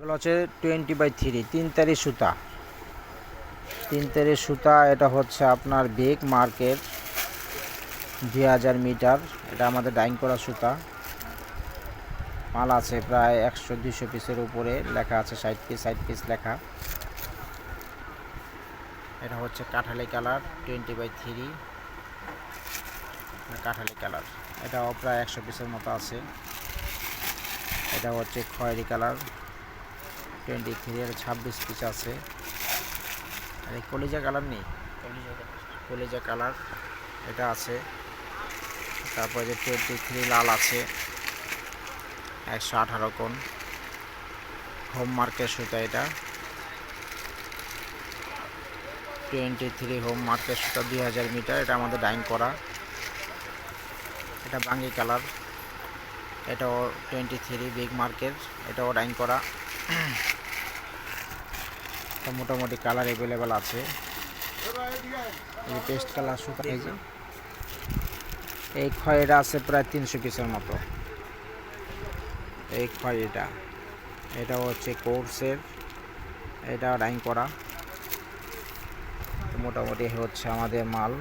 এগুলো হচ্ছে twenty by three তিন তারি সুতা। তিন তারি সুতা, এটা হচ্ছে আপনার বেগ মার্কেট দুই হাজার মিটার। এটা আমাদের ডাইং করা সুতা। মাল আছে প্রায় একশো, দুইশো পিসের উপরে, লেখা আছে ষাট পিস ষাট পিস লেখা। এটা হচ্ছে কাঠালি কালার টোয়েন্টি বাই থ্রি কাঠালি কালার। এটাও প্রায় একশো পিসের মতো আছে। এটা হচ্ছে খয়েরি কালার। টোয়েন্টি থ্রি এর ছাব্বিশ পিস আছে। আর এই কলিজা কালার নেই? কলিজা কালার এটা আছে। তারপরে যে টোয়েন্টি থ্রি লাল আছে। একশো আঠারো কোন হোম মার্কেট সুতা এটা। টোয়েন্টি থ্রি হোম মার্কেট সুতা, দুই হাজার মিটার এটা আমাদের ডাইং করা। এটা বাঙ্গি কালার এটাও টোয়েন্টি থ্রি বিগ মার্কেট এটাও ডাইং করা। এটা মোটামুটি কালার অ্যাভেলেবেল আছে। পেস্ট কালার সুতা এই যে এই খয়েরা আছে প্রায় তিনশো পিসের মতো। এই খয়েটা এটা হচ্ছে কোর্সের, এটা ডাইং করা। মোটামুটি হচ্ছে আমাদের মাল।